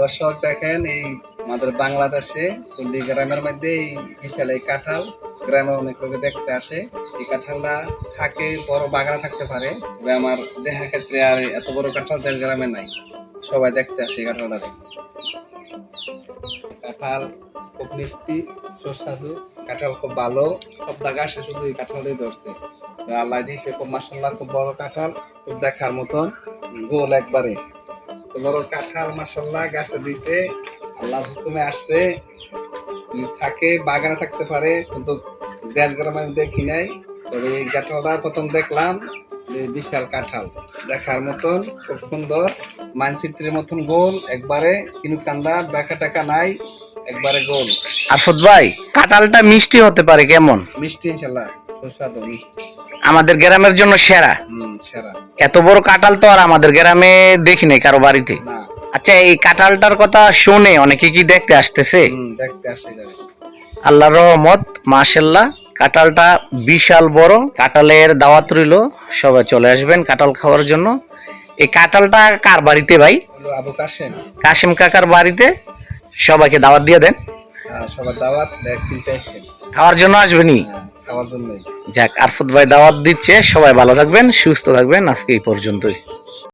দর্শক দেখেন, এই আমাদের বাংলাদেশে কুন্ডি গ্রামের মধ্যে এই বিশাল এই কাঁঠাল, গ্রামে অনেক লোকে দেখতে আসে। এই কাঁঠালটা থাকে, বড় বাগানে থাকতে পারে, তবে আমার দেখা ক্ষেত্রে আর এত বড় কাঁঠাল দেশ গ্রামে নাই। সবাই দেখতে আসে এই কাঁঠালটা কাঁঠাল খুব মিষ্টি, সুস্বাদু, কাঁঠাল খুব ভালো। সব জায়গা আসে শুধু এই কাঁঠালই ধরছে। আল্লাহ দিয়েছে, খুব মাসাল্লাহ খুব বড় কাঁঠাল, খুব দেখার মতন, গোল একবারে। বড় কাঁঠাল মাসাল্লাহ গাছে দিতে আল্লাহ হুকুমে আসছে। থাকে বাগানে থাকতে পারে কিন্তু দেড় গ্রামে আমি দেখি নাই। তবে এই কাঁঠালটা প্রথম দেখলাম যে বিশাল কাঁঠাল। দেখার মতন খুব সুন্দর মানচিত্রের মতন গোল একবারে কিন্তু কান্দা বেকা টাকা নাই একবারে গোল। আরফত ভাই কাঁঠালটা মিষ্টি হতে পারে কেমন? মিষ্টি ইনশাল্লাহ সুস্বাদু মিষ্টি। আমাদের গ্রামের জন্য সেরা। এত বড় কাঁঠাল তো আর আমাদের গ্রামে দেখি নাই কারও বাড়িতে। আচ্ছা এই কাঁঠালটার কথা শুনে অনেকে কি দেখতে আসতেছে? আল্লাহর রহমত মাশাল্লাহ কাঁঠালটা বিশাল বড়। কাঁঠালের দাওয়াত রইল সবাই চলে আসবেন কাঁঠাল খাওয়ার জন্য। এই কাঁঠালটা কার বাড়িতে ভাই? কাশেম। কাকার বাড়িতে। সবাইকে দাওয়াত দিয়ে দেন। হ্যাঁ, সবার দাওয়াত খাওয়ার জন্য আসবেনি হ্যাঁ, যাক আরফত ভাই দাওয়াত দিচ্ছে। সবাই ভালো থাকবেন সুস্থ থাকবেন। আজকে এই পর্যন্তই।